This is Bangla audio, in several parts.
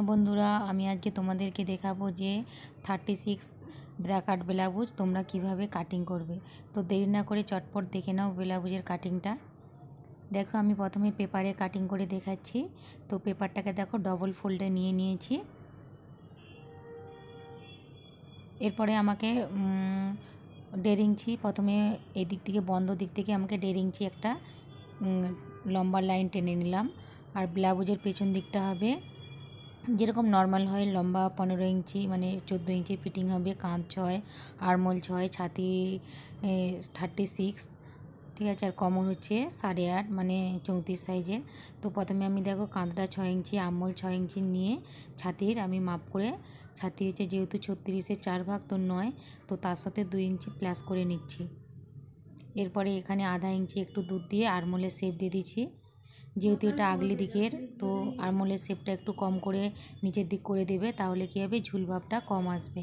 বন্ধুরা, আমি আজকে তোমাদেরকে দেখাবো যে থার্টি সিক্স ব্র্যাকাট ব্লাউজ তোমরা কীভাবে কাটিং করবে। তো দেরি না করে চটপট দেখে নাও ব্লাউজের কাটিংটা দেখো, আমি প্রথমে পেপারে কাটিং করে দেখাচ্ছি। তো পেপারটাকে দেখো ডবল ফোল্ডে নিয়ে নিয়েছি। এরপরে আমাকে ইঞ্চি প্রথমে এই দিক থেকে, বন্ধ দিক থেকে আমাকে ইঞ্চি একটা লম্বা লাইন টেনে নিলাম। আর ব্লাউজের পেছন দিকটা হবে যেরকম নর্মাল হয়, লম্বা পনেরো ইঞ্চি মানে চোদ্দ ইঞ্চি ফিটিং হবে, কাঁধ ছয় আরমোল ছয়, ছাতি থার্টি সিক্স ঠিক আছে? আর কমর হচ্ছে সাড়ে আট মানে চৌত্রিশ সাইজের তো প্রথমে আমি দেখো কাঁধটা ছয় ইঞ্চি আমল ছয় ইঞ্চি নিয়ে ছাতির আমি মাপ করে, ছাতি হচ্ছে যেহেতু ছত্রিশের চার ভাগ, তো নয়, তো তার সাথে দুই ইঞ্চি প্লাস করে নিচ্ছি। এরপরে এখানে আধা ইঞ্চি একটু দুধ দিয়ে আরমোলের শেপ দিয়ে দিচ্ছি। যেহেতু এটা আগলি দিকের, তো আরমোলের শেপটা একটু কম করে নিচের দিক করে দেবে, তাহলে কী হবে? ঝুল ভাবটা কম আসবে।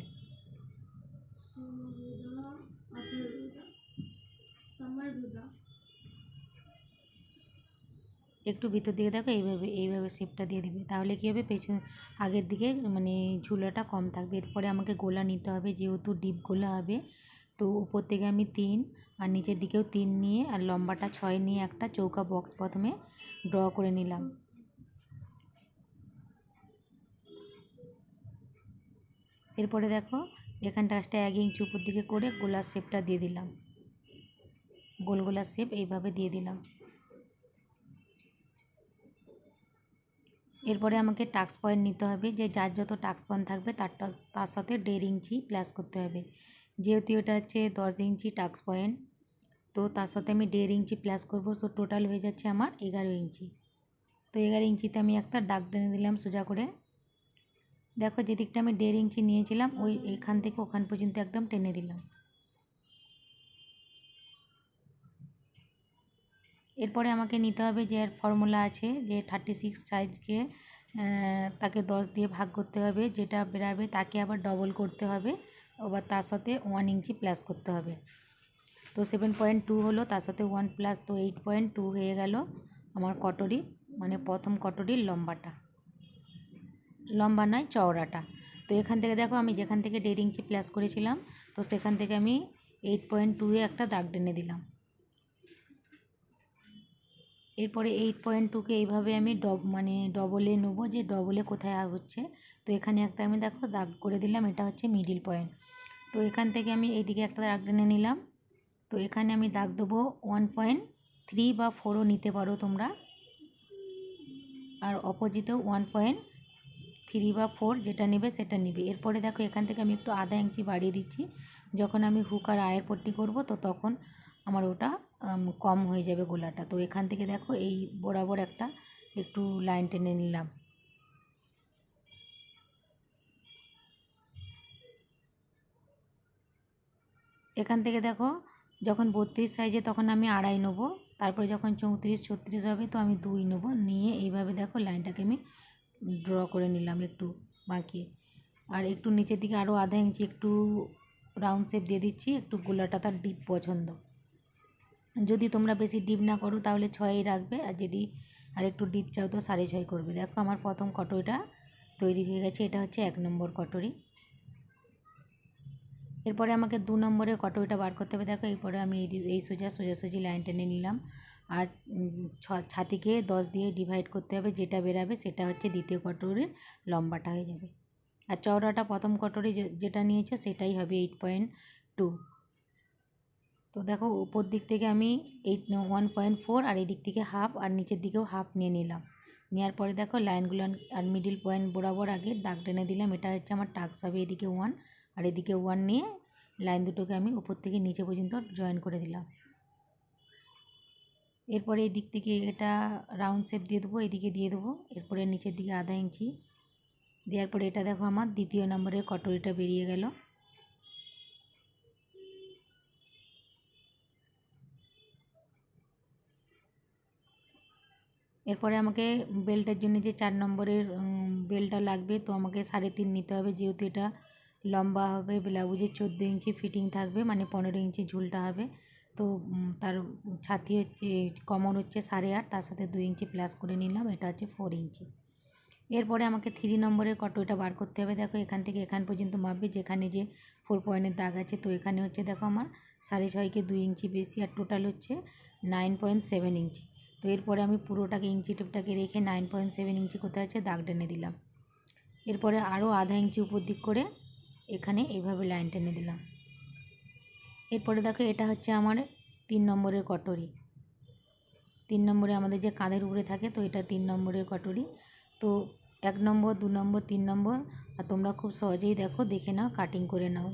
একটু ভিতর দিকে দেখো, এইভাবে এইভাবে শেপটা দিয়ে দেবে। তাহলে কী হবে? পেছন, আগের দিকে মানে ঝুলাটা কম থাকবে। এরপরে আমাকে গোলা নিতে হবে, যেহেতু ডিপ গোলা হবে। তো উপর থেকে আমি তিন, আর নিচের দিকেও তিন নিয়ে, আর লম্বাটা ছয় নিয়ে একটা চৌকা বক্স প্রথমে ড্র করে নিলাম। এরপরে দেখো এখানটা একটা এক ইঞ্চি উপর দিকে করে গোলার শেপটা দিয়ে দিলাম। গোল গোলার শেপ এইভাবে দিয়ে দিলাম। এরপরে আমাকে টাক্স পয়েন্ট নিতে হবে, যে যার যত টাক্স পয়েন্ট থাকবে তারটা তার সাথে দেড় ইঞ্চি প্লাস করতে হবে। যেহেতু এটা হচ্ছে দশ ইঞ্চি টাক্স পয়েন্ট তো তার সাথে আমি দেড় ইঞ্চি প্লাস করব। তো টোটাল হয়ে যাচ্ছে আমার এগারো ইঞ্চি। তো এগারো ইঞ্চিতে আমি একটা দাগ টেনে দিলাম সোজা করে। দেখো যেদিকটা আমি দেড় ইঞ্চি নিয়েছিলাম, ওই এইখান থেকে ওখান পর্যন্ত একদম টেনে দিলাম। এরপরে আমাকে নিতে হবে যে এর ফর্মুলা আছে, যে থার্টি সিক্স সাইজকে তাকে দশ দিয়ে ভাগ করতে হবে। যেটা বেরাবে তাকে আবার ডবল করতে হবে। আবার তার সাথে ওয়ান ইঞ্চি প্লাস করতে হবে। তো সেভেন পয়েন্ট টু হলো, তার সাথে ওয়ান প্লাস তো এইট পয়েন্ট টু হয়ে গেল আমার কটরি মানে প্রথম কটরির লম্বাটা। লম্বা নয়, চওড়াটা। তো এখান থেকে দেখো, আমি যেখান থেকে দেড় ইঞ্চি প্লাস করেছিলাম, তো সেখান থেকে আমি এইট পয়েন্ট টুয়ে একটা দাগ টেনে দিলাম। এরপরে এইট পয়েন্ট টুকে এইভাবে আমি ডব মানে ডবলে নেব যে ডবলে কোথায় হচ্ছে। তো এখানে একটা আমি দেখো দাগ করে দিলাম, এটা হচ্ছে মিডিল পয়েন্ট তো এখান থেকে আমি এইদিকে একটা দাগ টেনে নিলাম। তো এখানে আমি দাগ দেবো ওয়ান পয়েন্ট থ্রি বা ফোরও নিতে পারো তোমরা। আর অপোজিটেও ওয়ান পয়েন্ট থ্রি বা ফোর যেটা নেবে সেটা নেবে। এরপরে দেখো এখান থেকে আমি একটু আধা ইঞ্চি বাড়িয়ে দিচ্ছি। যখন আমি হুক আর আয়ের পট্টি করব তো তখন আমার ওটা কম হয়ে যাবে গোলাটা। তো এখান থেকে দেখো এই বরাবর একটা একটু লাইন টেনে নিলাম। এখান থেকে দেখো যখন বত্রিশ সাইজে তখন আমি আড়াই নেব, তারপরে যখন চৌত্রিশ, ছত্রিশ হবে তো আমি দুই নেব। নিয়ে এইভাবে দেখো লাইনটাকে আমি ড্র করে নিলাম একটু বাঁকিয়ে। আর একটু নিচের দিকে আরও আধা ইঞ্চি একটু রাউন্ড শেপ দিয়ে দিচ্ছি, একটু গোলাটা তার ডিপ পছন্দ। যদি তোমরা বেশি ডিপ না করো তাহলে ছয়ই রাখবে, আর যদি আর একটু ডিপ চাও তো সাড়ে ছয় করবে। দেখো আমার প্রথম কটরিটা তৈরি হয়ে গেছে, এটা হচ্ছে এক নম্বর কটরি। এরপরে আমাকে দু নম্বরের কটরিটা বার করতে হবে। দেখো, এরপরে আমি এই এই সোজা সোজাসুজি লাইন টেনে নিলাম। আর ছাতিকে দশ দিয়ে ডিভাইড করতে হবে, যেটা বেরাবে সেটা হচ্ছে দ্বিতীয় কটরির লম্বাটা হয়ে যাবে। আর চওড়াটা প্রথম কটরি যেটা নিয়েছো সেটাই হবে এইট পয়েন্ট টু তো দেখো, উপর দিক থেকে আমি এইট ওয়ান পয়েন্ট ফোর আর এই দিক থেকে হাফ আর নিচের দিকেও হাফ নিয়ে নিলাম। নেওয়ার পরে দেখো, লাইনগুলো আর মিডিল পয়েন্ট বরাবর আগে দাগ টেনে দিলাম। এটা হচ্ছে আমার টাক্স হবে এদিকে ওয়ান আর এদিকে ওয়ান নিয়ে লাইন দুটোকে আমি উপর থেকে নিচে পর্যন্ত জয়েন করে দিলাম। এরপরে এই দিক থেকে এটা রাউন্ড শেপ দিয়ে দেবো, এদিকে দিয়ে দেবো, এরপরে নিচের দিকে আধা ইঞ্চি। দেওয়ার পরে এটা দেখো আমার দ্বিতীয় নম্বরের কটরিটা বেরিয়ে গেল। এরপরে আমাকে বেল্টের জন্য যে চার নম্বরের বেল্টটা লাগবে, তো আমাকে সাড়ে তিন নিতে হবে, যেহেতু এটা লম্বা হবে ব্লাউজের চোদ্দ ইঞ্চি ফিটিং থাকবে মানে পনেরো ইঞ্চি ঝুলটা হবে। তো তার ছাতি হচ্ছে, কমর হচ্ছে সাড়ে আট, তার সাথে দুই ইঞ্চি প্লাস করে নিলাম, এটা হচ্ছে ফোর ইঞ্চি। এরপরে আমাকে থ্রি নম্বরের কটোটা বার করতে হবে। দেখো, এখান থেকে এখান পর্যন্ত মাপবে, যেখানে যে ফোর পয়েন্টের দাগ আছে, তো এখানে হচ্ছে দেখো আমার সাড়ে ছয়কে দুই ইঞ্চি বেশি, আর টোটাল হচ্ছে নাইন পয়েন্ট সেভেন ইঞ্চি। তো এরপরে আমি পুরোটাকে ইঞ্চি টেপটাকে রেখে নাইন পয়েন্ট সেভেন ইঞ্চি কোথায় আছে, দাগ টেনে দিলাম। এরপরে আরও আধা ইঞ্চি উপর দিক করে এখানে এইভাবে লাইন টেনে দিলাম। এরপরে দেখো এটা হচ্ছে আমার তিন নম্বরের কটরি। তিন নম্বরে আমাদের যে কাঁধের উপরে থাকে, তো এটা তিন নম্বরের কটরি। তো এক নম্বর, দু নম্বর, তিন নম্বর, আর তোমরা খুব সহজেই দেখো, দেখে নাও, কাটিং করে নাও।